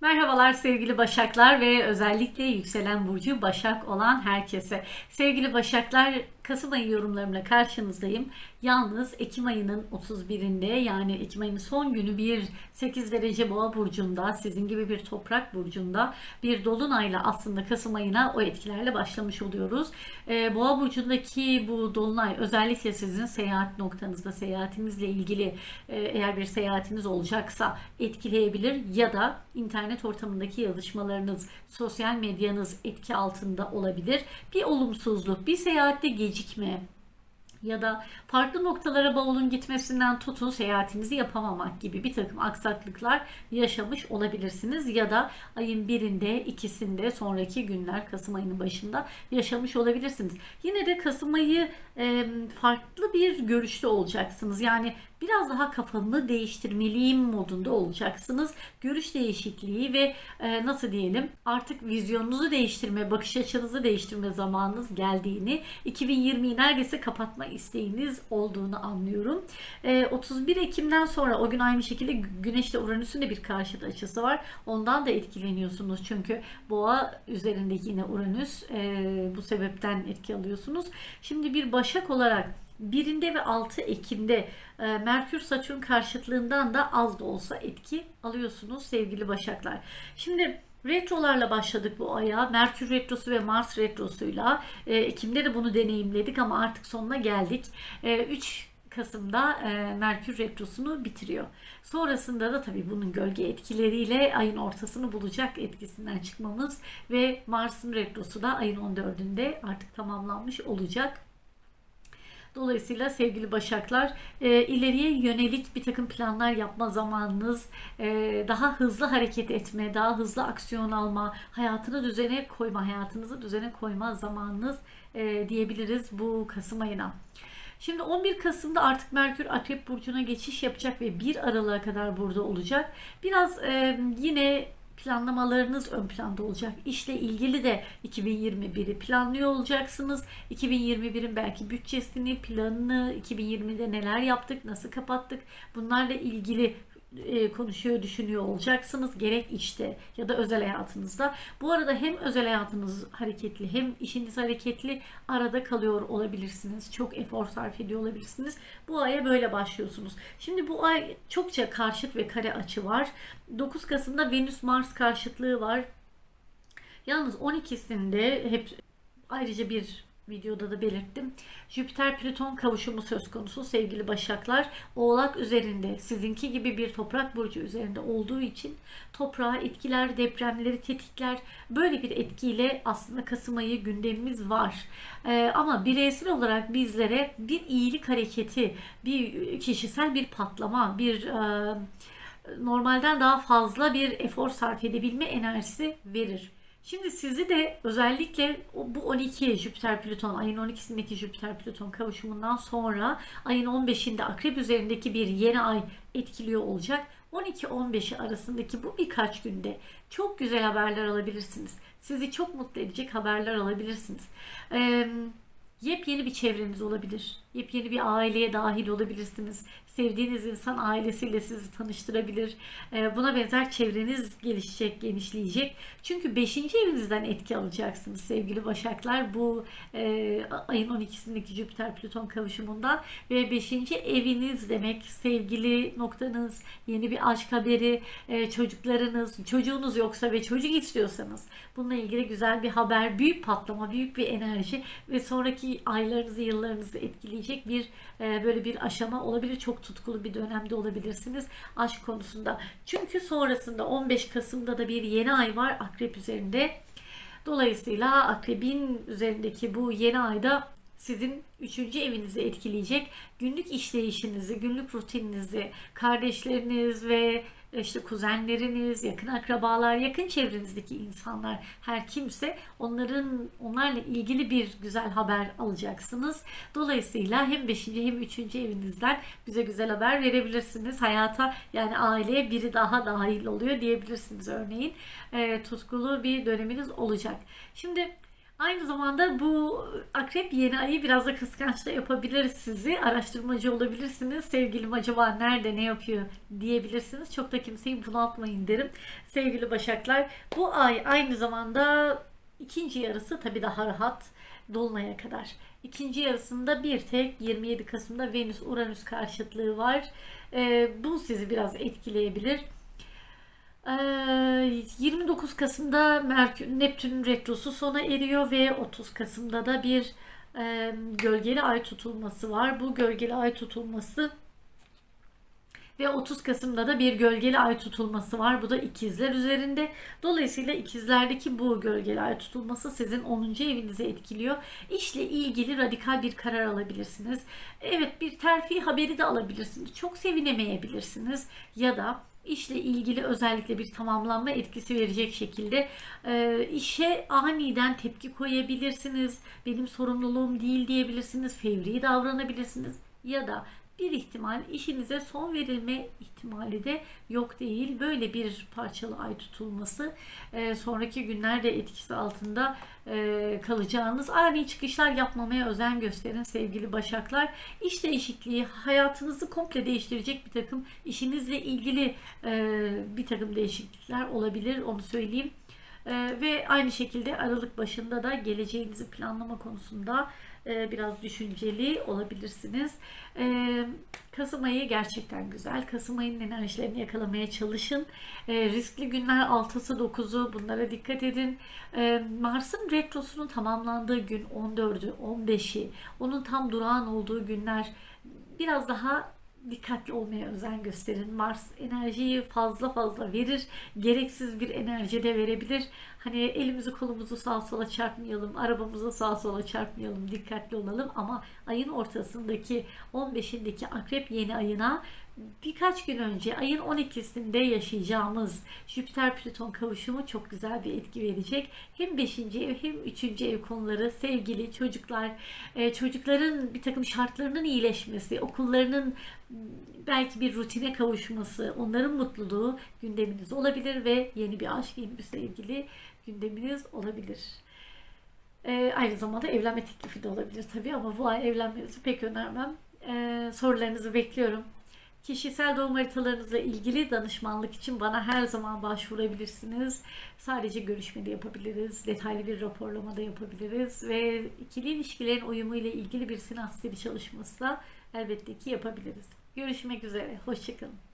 Merhabalar sevgili Başaklar ve özellikle yükselen burcu Başak olan herkese. Sevgili Başaklar, Kasım ayı yorumlarımla karşınızdayım. Yalnız Ekim ayının 31'inde yani Ekim ayının son günü bir 8 derece boğa burcunda sizin gibi bir toprak burcunda bir dolunayla aslında Kasım ayına o etkilerle başlamış oluyoruz. Ee, boğa burcundaki bu dolunay özellikle sizin seyahat noktanızda seyahatinizle ilgili e, eğer bir seyahatiniz olacaksa etkileyebilir ya da internet ortamındaki yazışmalarınız, sosyal medyanız etki altında olabilir. Bir olumsuzluk, bir seyahatte gecikme, ya da farklı noktalara bavulun gitmesinden tutun seyahatinizi yapamamak gibi bir takım aksaklıklar yaşamış olabilirsiniz ya da ayın birinde ikisinde sonraki günler Kasım ayının başında yaşamış olabilirsiniz. Yine de Kasım ayı e, farklı bir görüşte olacaksınız. Yani biraz daha kafanı değiştirmeliyim modunda olacaksınız. Görüş değişikliği ve e, nasıl diyelim artık vizyonunuzu değiştirme, bakış açınızı değiştirme zamanınız geldiğini, 2020'yi neredeyse kapatma isteğiniz olduğunu anlıyorum. E, 31 Ekim'den sonra o gün aynı şekilde Güneş ile Uranüs'ün de bir karşıt açısı var. Ondan da etkileniyorsunuz çünkü boğa üzerinde yine Uranüs e, bu sebepten etki alıyorsunuz. Şimdi bir başak olarak birinde ve 6 Ekim'de e, Merkür Satürn karşıtlığından da az da olsa etki alıyorsunuz sevgili Başaklar. Şimdi Retrolarla başladık bu aya. Merkür Retrosu ve Mars Retrosu'yla. E, Ekim'de de bunu deneyimledik ama artık sonuna geldik. E, 3 Kasım'da e, Merkür Retrosu'nu bitiriyor. Sonrasında da tabii bunun gölge etkileriyle ayın ortasını bulacak etkisinden çıkmamız ve Mars'ın Retrosu da ayın 14'ünde artık tamamlanmış olacak. Dolayısıyla sevgili Başaklar e, ileriye yönelik bir takım planlar yapma zamanınız, e, daha hızlı hareket etme, daha hızlı aksiyon alma, hayatını düzene koyma, hayatınızı düzene koyma zamanınız e, diyebiliriz bu Kasım ayına. Şimdi 11 Kasım'da artık Merkür Akrep Burcu'na geçiş yapacak ve 1 Aralık'a kadar burada olacak. Biraz e, yine planlamalarınız ön planda olacak. İşle ilgili de 2021'i planlıyor olacaksınız. 2021'in belki bütçesini, planını, 2020'de neler yaptık, nasıl kapattık bunlarla ilgili e, konuşuyor, düşünüyor olacaksınız. Gerek işte ya da özel hayatınızda. Bu arada hem özel hayatınız hareketli hem işiniz hareketli arada kalıyor olabilirsiniz. Çok efor sarf ediyor olabilirsiniz. Bu aya böyle başlıyorsunuz. Şimdi bu ay çokça karşıt ve kare açı var. 9 Kasım'da Venüs Mars karşıtlığı var. Yalnız 12'sinde hep ayrıca bir videoda da belirttim. Jüpiter Plüton kavuşumu söz konusu sevgili Başaklar. Oğlak üzerinde sizinki gibi bir toprak burcu üzerinde olduğu için toprağı etkiler, depremleri tetikler. Böyle bir etkiyle aslında Kasım ayı gündemimiz var. Ee, ama bireysel olarak bizlere bir iyilik hareketi, bir kişisel bir patlama, bir e, normalden daha fazla bir efor sarf edebilme enerjisi verir. Şimdi sizi de özellikle bu 12 Jüpiter Plüton ayın 12'sindeki Jüpiter Plüton kavuşumundan sonra ayın 15'inde Akrep üzerindeki bir yeni ay etkiliyor olacak. 12-15'i arasındaki bu birkaç günde çok güzel haberler alabilirsiniz. Sizi çok mutlu edecek haberler alabilirsiniz. Ee, yepyeni bir çevreniz olabilir. Yepyeni bir aileye dahil olabilirsiniz. Sevdiğiniz insan ailesiyle sizi tanıştırabilir. Ee, buna benzer çevreniz gelişecek, genişleyecek. Çünkü 5. evinizden etki alacaksınız sevgili Başaklar. Bu e, ayın 12'sindeki Jüpiter Plüton kavuşumundan ve 5. eviniz demek sevgili noktanız, yeni bir aşk haberi, e, çocuklarınız, çocuğunuz yoksa ve çocuk istiyorsanız bununla ilgili güzel bir haber, büyük patlama, büyük bir enerji ve sonraki aylarınızı, yıllarınızı etkileyecek bir e, böyle bir aşama olabilir. Çok tutkulu bir dönemde olabilirsiniz aşk konusunda. Çünkü sonrasında 15 Kasım'da da bir yeni ay var Akrep üzerinde. Dolayısıyla Akrep'in üzerindeki bu yeni ayda sizin üçüncü evinizi etkileyecek günlük işleyişinizi, günlük rutininizi, kardeşleriniz ve işte kuzenleriniz, yakın akrabalar, yakın çevrenizdeki insanlar her kimse onların onlarla ilgili bir güzel haber alacaksınız. Dolayısıyla hem 5. hem 3. evinizden bize güzel haber verebilirsiniz. Hayata yani aileye biri daha dahil oluyor diyebilirsiniz örneğin. E, tutkulu bir döneminiz olacak. Şimdi Aynı zamanda bu akrep yeni ayı biraz da kıskanç da yapabilir sizi. Araştırmacı olabilirsiniz. Sevgilim acaba nerede ne yapıyor diyebilirsiniz. Çok da kimseyi bunaltmayın derim. Sevgili Başaklar bu ay aynı zamanda ikinci yarısı tabii daha rahat dolmaya kadar. İkinci yarısında bir tek 27 Kasım'da Venüs Uranüs karşıtlığı var. Ee, bu sizi biraz etkileyebilir. Ee, 29 Kasım'da Merkür, Neptün retrosu sona eriyor ve 30 Kasım'da da bir e, gölgeli ay tutulması var. Bu gölgeli ay tutulması ve 30 Kasım'da da bir gölgeli ay tutulması var. Bu da ikizler üzerinde. Dolayısıyla ikizlerdeki bu gölgeli ay tutulması sizin 10. evinizi etkiliyor. İşle ilgili radikal bir karar alabilirsiniz. Evet bir terfi haberi de alabilirsiniz. Çok sevinemeyebilirsiniz. Ya da işle ilgili özellikle bir tamamlanma etkisi verecek şekilde e, işe aniden tepki koyabilirsiniz. Benim sorumluluğum değil diyebilirsiniz. Fevri davranabilirsiniz. Ya da bir ihtimal işinize son verilme ihtimali de yok değil. Böyle bir parçalı ay tutulması e, sonraki günlerde etkisi altında e, kalacağınız ani çıkışlar yapmamaya özen gösterin sevgili başaklar. İş değişikliği hayatınızı komple değiştirecek bir takım işinizle ilgili e, bir takım değişiklikler olabilir onu söyleyeyim. Ee, ve aynı şekilde Aralık başında da geleceğinizi planlama konusunda e, biraz düşünceli olabilirsiniz. Ee, Kasım ayı gerçekten güzel. Kasım ayının enerjilerini yakalamaya çalışın. Ee, riskli günler 6'sı 9'u bunlara dikkat edin. Ee, Mars'ın retrosunun tamamlandığı gün 14'ü 15'i onun tam durağan olduğu günler biraz daha dikkatli olmaya özen gösterin. Mars enerjiyi fazla fazla verir. Gereksiz bir enerji de verebilir. Hani elimizi kolumuzu sağa sola çarpmayalım, arabamızı sağa sola çarpmayalım, dikkatli olalım ama ayın ortasındaki 15'indeki akrep yeni ayına birkaç gün önce ayın 12'sinde yaşayacağımız Jüpiter Plüton kavuşumu çok güzel bir etki verecek. Hem 5. ev hem 3. ev konuları sevgili çocuklar, e, çocukların bir takım şartlarının iyileşmesi, okullarının belki bir rutine kavuşması, onların mutluluğu gündeminiz olabilir ve yeni bir aşk, yeni bir sevgili gündeminiz olabilir. E, aynı zamanda evlenme teklifi de olabilir tabii ama bu ay evlenmenizi pek önermem. E, sorularınızı bekliyorum. Kişisel doğum haritalarınızla ilgili danışmanlık için bana her zaman başvurabilirsiniz. Sadece görüşmede yapabiliriz, detaylı bir raporlama da yapabiliriz ve ikili ilişkilerin uyumu ile ilgili bir sinastri çalışması da elbette ki yapabiliriz. Görüşmek üzere, hoşçakalın.